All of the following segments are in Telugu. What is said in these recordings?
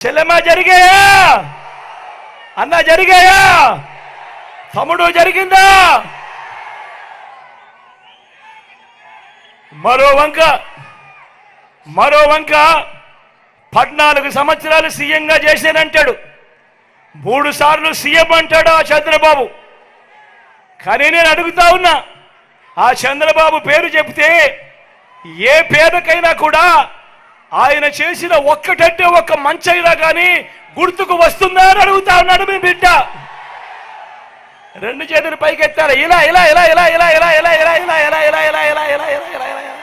చెల్లెమ్మ జరిగాయా? అన్న జరిగాయా? తమ్ముడు జరిగిందా? మరో వంక మరో వంక పద్నాలుగు సంవత్సరాలు సీఎంగా చేశానంటాడు. మూడు సార్లు సీఎం అంటాడు ఆ చంద్రబాబు. కానీ నేను అడుగుతా ఉన్నా ఆ చంద్రబాబు పేరు చెప్తే ఏ పేరుకైనా కూడా ఆయన చేసిన ఒక్కటంటే ఒక్క మంచైనా కానీ గుర్తుకు వస్తుందా అని అడుగుతా ఉన్నాడు మీ బిడ్డ రెండు చేతులు పైకెత్తారు ఇలా ఇలా ఇలా ఇలా ఇలా ఇలా ఇలా ఇలా ఇలా ఇలా ఇలా ఇలా ఇలా ఇలా ఇలా ఇలా ఇలా ఇలా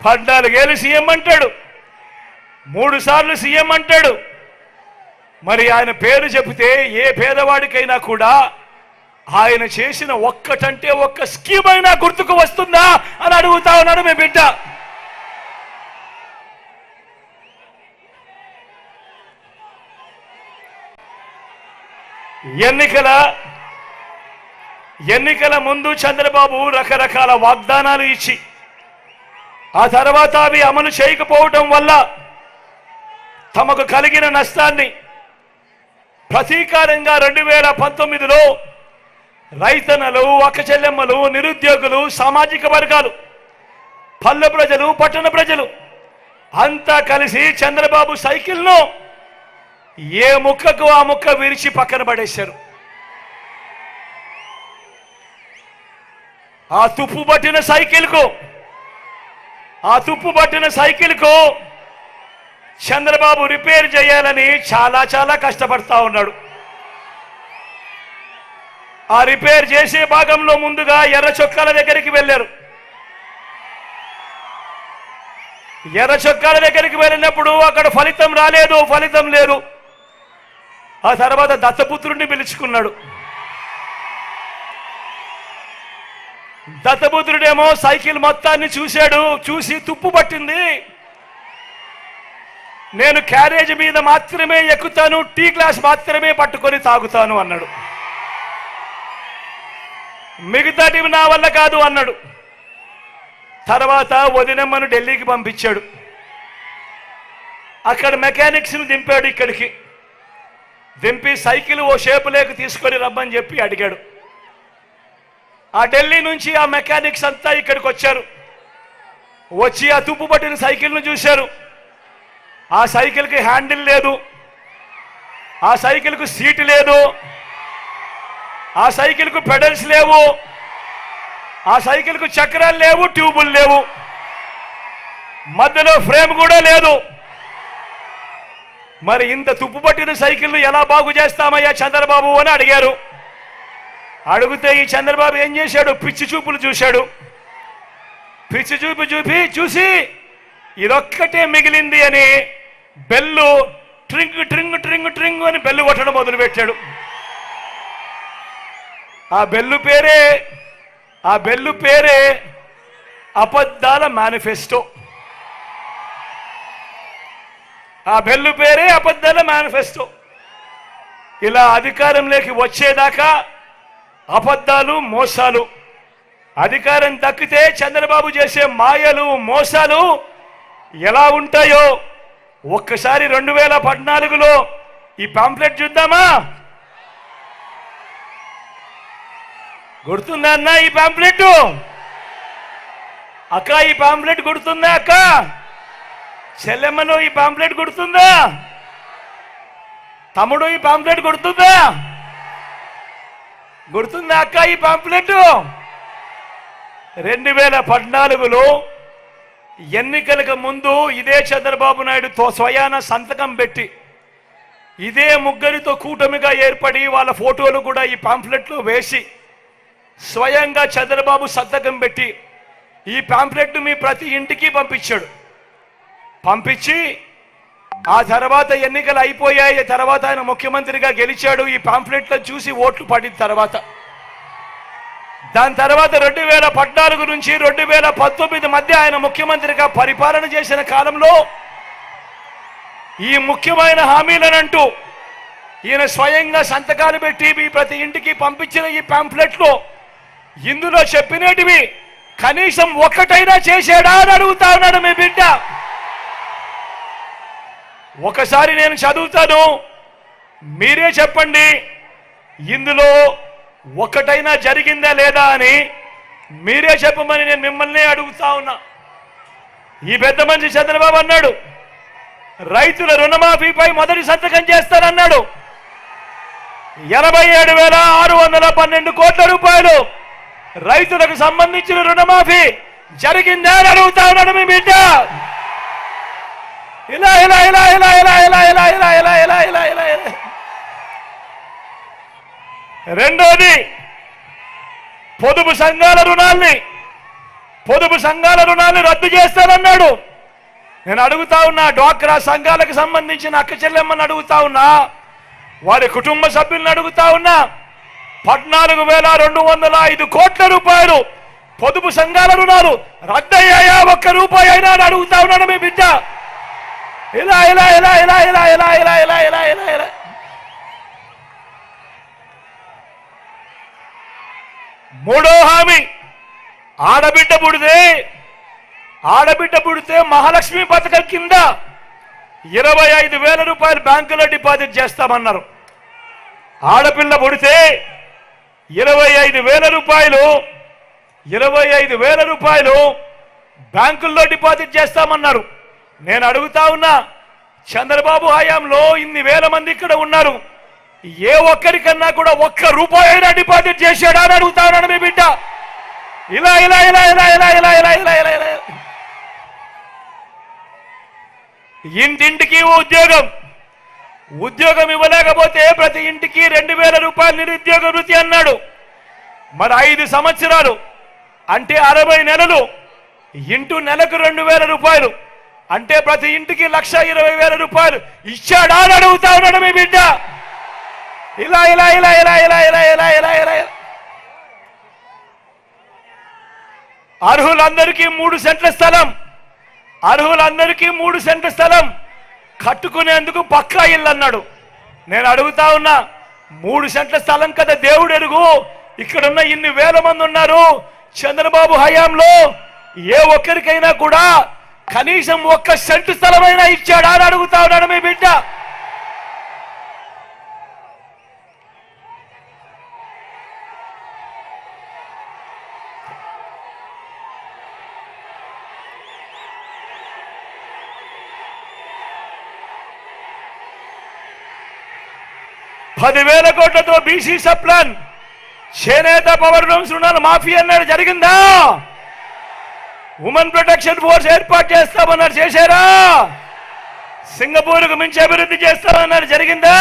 పద్నాలుగేళ్ళు సీఎం అంటాడు మూడు సార్లు సీఎం అంటాడు మరి ఆయన పేరు చెబితే ఏ పేదవాడికైనా కూడా ఆయన చేసిన ఒక్కటంటే ఒక్క స్కీమ్ అయినా గుర్తుకు వస్తుందా అని అడుగుతా ఉన్నాడు మీ బిడ్డ. ఎన్నికల ఎన్నికల ముందు చంద్రబాబు రకరకాల వాగ్దానాలు ఇచ్చి ఆ తర్వాత అవి అమలు చేయకపోవటం వల్ల తమకు కలిగిన నష్టాన్ని ప్రతీకారంగా రెండు వేల పంతొమ్మిదిలో రైతన్నలు చెల్లెమ్మలు నిరుద్యోగులు సామాజిక వర్గాలు పల్లె ప్రజలు పట్టణ ప్రజలు అంతా కలిసి చంద్రబాబు సైకిల్ను ఏ ముక్కకు ఆ ముక్క విరిచి పక్కన పడేశారు. ఆ తుప్పు పట్టిన సైకిల్కు ఆ తుప్పు పట్టిన సైకిల్కు చంద్రబాబు రిపేర్ చేయాలని చాలా చాలా కష్టపడతా ఉన్నాడు. ఆ రిపేర్ చేసే భాగంలో ముందుగా ఎర్ర చొక్కాల దగ్గరికి వెళ్ళారు. ఎర్ర చొక్కాల దగ్గరికి వెళ్ళినప్పుడు అక్కడ ఫలితం రాలేదు ఫలితం లేదు. ఆ తర్వాత దత్తపుత్రుడిని పిలుచుకున్నాడు. దత్తపుత్రుడేమో సైకిల్ మొత్తాన్ని చూశాడు చూసి తుప్పు పట్టింది. నేను క్యారేజ్ మీద మాత్రమే ఎక్కుతాను టీ గ్లాస్ మాత్రమే పట్టుకొని తాగుతాను అన్నాడు. మిగతాటివి నా వల్ల కాదు అన్నాడు. తర్వాత వదినమ్మను ఢిల్లీకి పంపించాడు. అక్కడ మెకానిక్స్ని దింపాడు ఇక్కడికి. దింపి సైకిల్ ఓ షేపు లేక తీసుకొని రమ్మని చెప్పి అడిగాడు. ఆ ఢిల్లీ నుంచి ఆ మెకానిక్స్ అంతా ఇక్కడికి వచ్చారు. వచ్చి ఆ తుప్పు పట్టిన సైకిల్ను చూశారు. ఆ సైకిల్కి హ్యాండిల్ లేదు. ఆ సైకిల్కు సీటు లేదు. ఆ సైకిల్కు పెడల్స్ లేవు. ఆ సైకిల్కు చక్రాలు లేవు ట్యూబులు లేవు. మధ్యలో ఫ్రేమ్ కూడా లేదు. మరి ఇంత తుప్పు పట్టిన సైకిల్ను ఎలా బాగు చేస్తామయ్యా చంద్రబాబు అని అడిగారు. అడిగితే ఈ చంద్రబాబు ఏం చేశాడు? పిచ్చి చూపులు చూశాడు. పిచ్చి చూపు చూపి చూసి ఇదొక్కటే మిగిలింది అని బెల్లు ట్రింగ్ ట్రింగ్ ట్రింగ్ ట్రింగ్ అని బెల్లు కొట్టడం మొదలుపెట్టాడు. ఆ బెల్లు పేరే ఆ బెల్లు పేరే అబద్ధాల మేనిఫెస్టో. ఆ బెల్లు పేరే అబద్ధాల మేనిఫెస్టో. ఇలా అధికారంలోకి వచ్చేదాకా అబద్ధాలు మోసాలు అధికారం దక్కితే చంద్రబాబు చేసే మాయలు మోసాలు ఎలా ఉంటాయో ఒక్కసారి రెండు వేల పద్నాలుగులో ఈ పాంప్లెట్ చూద్దామా? గుర్తుందా అన్న ఈ పాంప్లెట్? అక్క ఈ పాంప్లెట్ గుర్తుందా అక్క? చెల్లెమ్మను ఈ పాంప్లెట్ గుర్తుందా? తమ్ముడు ఈ పాంప్లెట్ గుర్తుందా? గుర్తుందా అక్క ఈ పాంప్లెట్? రెండు వేల పద్నాలుగులో ఎన్నికలకు ముందు ఇదే చంద్రబాబు నాయుడుతో స్వయాన సంతకం పెట్టి ఇదే ముగ్గురితో కూటమిగా ఏర్పడి వాళ్ళ ఫోటోలు కూడా ఈ పాంప్లెట్లో వేసి స్వయంగా చంద్రబాబు సంతకం పెట్టి ఈ పాంప్లెట్ను మీ ప్రతి ఇంటికి పంపించాడు. పంపించి ఆ తర్వాత ఎన్నికలు అయిపోయాయి. తర్వాత ఆయన ముఖ్యమంత్రిగా గెలిచాడు. ఈ పాంప్లెట్లో చూసి ఓట్లు పడిన తర్వాత. దాని తర్వాత రెండు వేల పద్నాలుగు నుంచి రెండు వేల పంతొమ్మిది మధ్య ఆయన ముఖ్యమంత్రిగా పరిపాలన చేసిన కాలంలో ఈ ముఖ్యమైన హామీలనంటూ ఈయన స్వయంగా సంతకాలు పెట్టి మీ ప్రతి ఇంటికి పంపించిన ఈ పాంప్లెట్లో ఇందులో చెప్పినటివి కనీసం ఒక్కటైనా చేశాడా అని అడుగుతా ఉన్నాడు మీ బిడ్డ. ఒకసారి నేను చదువుతాను. మీరే చెప్పండి ఇందులో ఒకటైనా జరిగిందా లేదా అని మీరే చెప్పమని నేను మిమ్మల్ని అడుగుతా ఉన్నా. ఈ పెద్ద మనిషి చంద్రబాబు అన్నాడు రైతుల రుణమాఫీపై మొదటి సంతకం చేస్తానన్నాడు. ఎనభై ఏడు వేల ఆరు వందల పన్నెండు కోట్ల రూపాయలు రైతులకు సంబంధించిన రుణమాఫీ జరిగిందా అని అడుగుతా ఉన్నాడు మీ బిడ్డ ఇలా ఇలా ఇలా ఇలా ఇలా ఇలా ఇలా ఇలా ఇలా ఇలా ఇలా ఇలా ఇలా రెండోది పొదుపు సంఘాల రుణాల్ని పొదుపు సంఘాల రుణాల్ని రద్దు చేస్తానన్నాడు నేను అడుగుతా ఉన్నా డ్వాక్రా సంఘాలకు సంబంధించిన అక్క చెల్లెమ్మని అడుగుతా ఉన్నా వారి కుటుంబ సభ్యులను అడుగుతా ఉన్నా పద్నాలుగు వేల రెండు వందల ఐదు కోట్ల రూపాయలు పొదుపు సంఘాల రుణాలు రద్దయ్యాయా ఒక్క రూపాయి అయినా అని అడుగుతా ఉన్నాడు మీ బిడ్డ ఇలా ఇలా ఇలా ఇలా ఇలా ఇలా ఇలా ఇలా ఇలా ఇలా ఇలా మూడో హామీ ఆడబిడ్డ పుడితే ఆడబిడ్డ పుడితే మహాలక్ష్మి పథకం కింద ఇరవై ఐదు వేల రూపాయలు బ్యాంకులో డిపాజిట్ చేస్తామన్నారు ఆడపిల్ల పుడితే ఇరవై ఐదు వేల రూపాయలు ఇరవై ఐదు వేల రూపాయలు బ్యాంకుల్లో డిపాజిట్ చేస్తామన్నారు. నేను అడుగుతా ఉన్నా చంద్రబాబు హయాంలో ఇన్ని వేల మంది ఇక్కడ ఉన్నారు. ఏ ఒక్కరికన్నా కూడా ఒక్క రూపాయి అయినా డిపాజిట్ చేశాడా అని అడుగుతా ఉన్నాను మీ బిడ్డ. ఇలా ఇలా ఇలా ఇలా ఇలా ఇలా ఇలా ఇలా ఇలా ఇలా. ఇంటింటికి ఉద్యోగం. ఉద్యోగం ఇవ్వలేకపోతే ప్రతి ఇంటికి రెండు వేల రూపాయలు నిరుద్యోగ వృత్తి అన్నాడు. మరి ఐదు సంవత్సరాలు అంటే అరవై నెలలు. ఇంటూ నెలకు రెండు వేల రూపాయలు. అంటే ప్రతి ఇంటికి లక్ష ఇరవై వేల రూపాయలు. ఇచ్చాడా అని అడుగుతా ఉన్నాడు మీ బిడ్డ. ఇలా ఇలా ఇలా ఇలా ఇలా ఇలా ఇలా ఇలా ఇలా. ఇలా అర్హులందరికీ మూడు సెంట్ల స్థలం. అర్హులందరికీ మూడు సెంట్ల స్థలం. కట్టుకునేందుకు పక్కా ఇల్లు అన్నాడు నేను అడుగుతా ఉన్నా మూడు సెంట్ల స్థలం కదా దేవుడు ఎరుగు. ఇక్కడున్న ఇన్ని వేల మంది ఉన్నారు. చంద్రబాబు హయాంలో ఏ ఒక్కరికైనా కూడా కనీసం ఒక్క సెంటు స్థలమైనా ఇచ్చాడా అని అడుగుతా ఉన్నాడు మీ బిడ్డ. పదివేల కోట్లతో బీసీ సప్లాన్ చేనేత పవర్ లూమ్స్ రుణాలు మాఫీ అన్నాడు. జరిగిందా? ఉమెన్ ప్రొటెక్షన్ ఫోర్స్ ఏర్పాటు చేస్తామన్నారు. చేశారా? సింగపూర్కు మించి అభివృద్ధి చేస్తామన్నారు. జరిగిందా?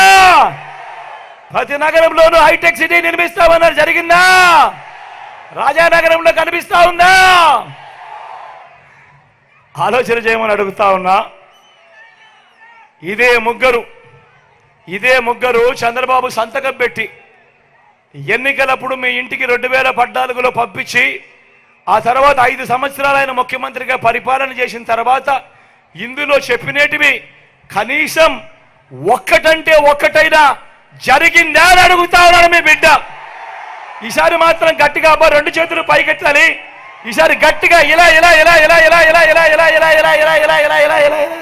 ప్రతి నగరంలోనూ హైటెక్ సిటీ నిర్మిస్తామన్నారు. జరిగిందా? రాజానగరంలో కనిపిస్తా ఉందా? ఆలోచన చేయమని అడుగుతా ఉన్నా. ఇదే ముగ్గురు ఇదే ముగ్గురు చంద్రబాబు సంతకం పెట్టి ఎన్నికలప్పుడు మీ ఇంటికి రెండు వేల పద్నాలుగులో పంపించి ఆ తర్వాత ఐదు సంవత్సరాలు ఆయన ముఖ్యమంత్రిగా పరిపాలన చేసిన తర్వాత ఇందులో చెప్పినేటివి కనీసం ఒక్కటంటే ఒక్కటైనా జరిగిందా అని అడుగుతా ఉన్నాడు మీ బిడ్డ ఈసారి మాత్రం గట్టిగా అబ్బా రెండు చేతులు పైకెట్టాలి ఈసారి గట్టిగా ఇలా ఇలా ఇలా ఇలా ఇలా ఇలా ఇలా ఇలా ఇలా ఇలా ఇలా ఇలా ఇలా ఇలా ఇలా ఇలా